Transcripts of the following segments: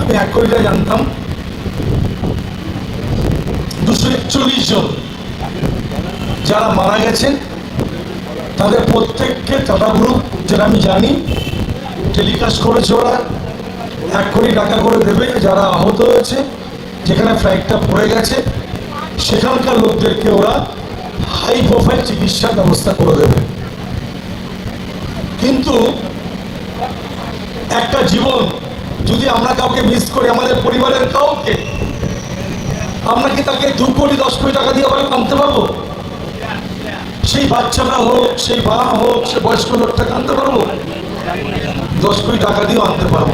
আমি এক কোটিটা জানতাম। দুশো একচল্লিশ জন যারা মারা গেছেন, তাদের প্রত্যেককে টাটা গ্রুপ যেটা আমি জানি টেলিকাস্ট করেছে ওরা। এক কোটি টাকা করে দেবে যারা আহত হয়েছে, যেখানে ফ্লাইটটা পড়ে গেছে। সেখানকার লোকদেরকে ওরা হাই প্রোফাইল চিকিৎসার ব্যবস্থা করে দেবে। কিন্তু একটা জীবন যদি আমরা কাউকে মিস করি, আমাদের পরিবারের কাউকে, আমরা কি তাকে দু কোটি, দশ কোটি টাকা দিয়ে আবার আনতে পারব? সেই বাচ্চাটা হোক, সেই মা হোক, সে বয়স্ক লোকটাকে আনতে পারব? দশ কোটি টাকা দিয়েও আনতে পারব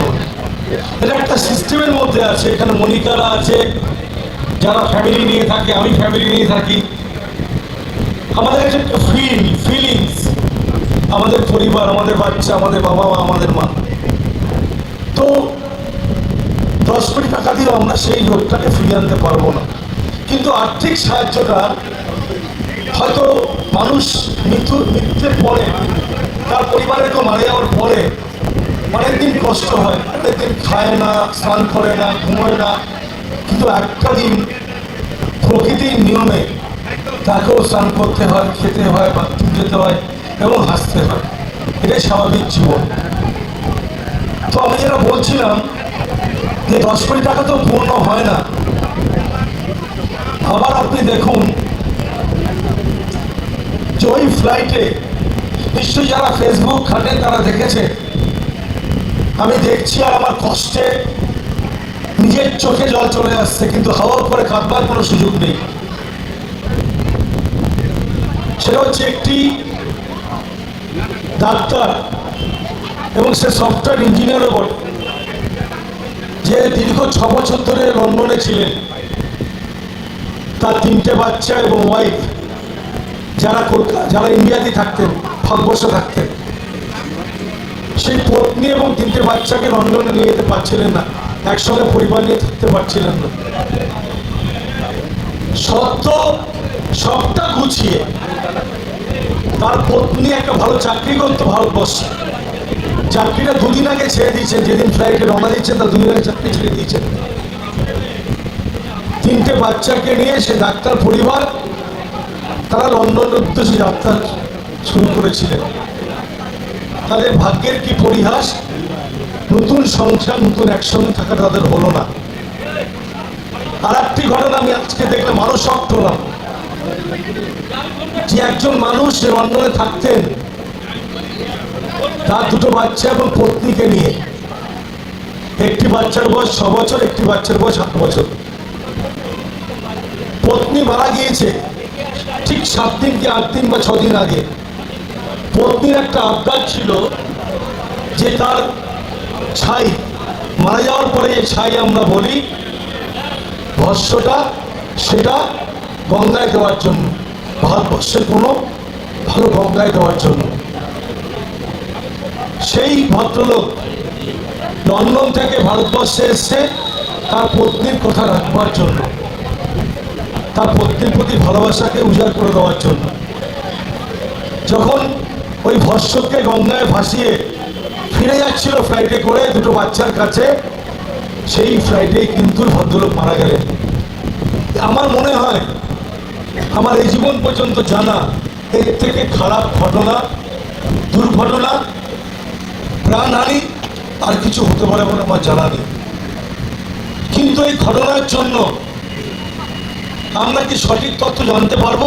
এটা একটা সিস্টেমের মধ্যে আছে। এখানে মনিকারা আছে, যারা ফ্যামিলি নিয়ে থাকে, আমি ফ্যামিলি নিয়ে থাকি। আমাদের কাছে একটা ফিল ফিলিংস আমাদের পরিবার, আমাদের বাচ্চা, আমাদের বাবা মা, আমাদের মা। তো দশ কোটি টাকা দিয়েও আমরা সেই লোকটাকে ফিরিয়ে আনতে পারব না। কিন্তু আর্থিক সাহায্যটা হয়তো মানুষ মৃত্যু মৃত্যুর পরে, তার পরিবারের কেউ মারা যাওয়ার পরে অনেকদিন কষ্ট হয় অনেকদিন খায় না, স্নান করে না, ঘুমোয় না। কিন্তু একটা দিন প্রকৃতির নিয়মে তাকেও স্নান করতে হয়, খেতে হয়, বাথরুম যেতে হয় এবং হাসতে হয়। এটাই স্বাভাবিক জীবন। তো আমি যেটা বলছিলাম যে দশ কোটি টাকা তো পূর্ণ হয় না। আবার আপনি দেখুন ওই ফ্লাইটে নিশ্চয়ই যারা ফেসবুক ঘাটেন তারা দেখেছে। আমি দেখছি আর আমার কষ্টে নিজের চোখে জল চলে আসছে, কিন্তু হাওয়ার পরে কাঁদবার কোনো সুযোগ নেই। সেটা হচ্ছে একটি ডাক্তার এবং সে সফটওয়্যার ইঞ্জিনিয়ারও বটে। যে দীর্ঘ ছ বছর ধরে লন্ডনে ছিলেন, তার তিনটে বাচ্চা এবং ওয়াইফ যারা কলকাতা যারা ইন্ডিয়াতে থাকতেন, ভারতবর্ষে থাকতেন, সেই পত্নী এবং তিনটে বাচ্চাকে লন্ডনে নিয়ে যেতে পারছিলেন না। একসঙ্গে পরিবার নিয়ে থাকতে পারছিলেন না। সত্য সবটা গুছিয়ে তার পত্নী একটা ভালো চাকরি করতো ভারতবর্ষে। চাকরিটা দুদিন আগে ছেড়ে দিয়েছেন যেদিন ফ্লাইটে রওনা দিচ্ছেন তার দুদিন আগে চাকরি ছেড়ে দিয়েছেন তিনটে বাচ্চাকে নিয়ে সে ডাক্তার পরিবার, তারা লন্ডনের উদ্দেশ্যে যাত্রা শুরু করেছিলেন। তাদের ভাগ্যের কি পরিহাস? নতুন সংসার, নতুন একসঙ্গে থাকা তাদের হলো না। আর একটি ঘটনা আমি আজকে দেখলাম, আরও শখ হলাম। যে একজন মানুষ সে লন্ডনে থাকতেন তার দুটো বাচ্চা এবং পত্নীকে নিয়ে। একটি বাচ্চার বয়স ছ বছর, একটি বাচ্চার বয়স আট বছর। পত্নী মারা গিয়েছে ঠিক সাত দিন কি আট দিন বা ছ দিন আগে। পত্নীর একটা আবদার ছিল যে তার ছাই মারা যাওয়ার পরে যে ছাই আমরা বলি ভস্যটা সেটা গঙ্গায় দেওয়ার জন্য, ভারতবর্ষের কোনো ভালো গঙ্গায় দেওয়ার জন্য। সেই ভদ্রলোক লন্ডন থেকে ভারতবর্ষে এসছে, তার পত্নীর কথা রাখবার জন্য। তার পত্নীর প্রতি ভালোবাসাকে উজাড় করে দেওয়ার জন্য। যখন ওই ভস্যকে গঙ্গায় ভাসিয়ে ফিরে যাচ্ছিল ফ্লাইটে করে দুটো বাচ্চার কাছে, সেই ফ্লাইটেই কিন্তু ভদ্রলোক মারা গেলেন। আমার মনে হয়, আমার এই জীবন পর্যন্ত জানা এর থেকে খারাপ ঘটনা, দুর্ঘটনা প্রাণহানি আর কিছু হতে পারে বলে আমার জানা নেই। কিন্তু এই ঘটনার জন্য আমরা কি সঠিক তথ্য জানতে পারব?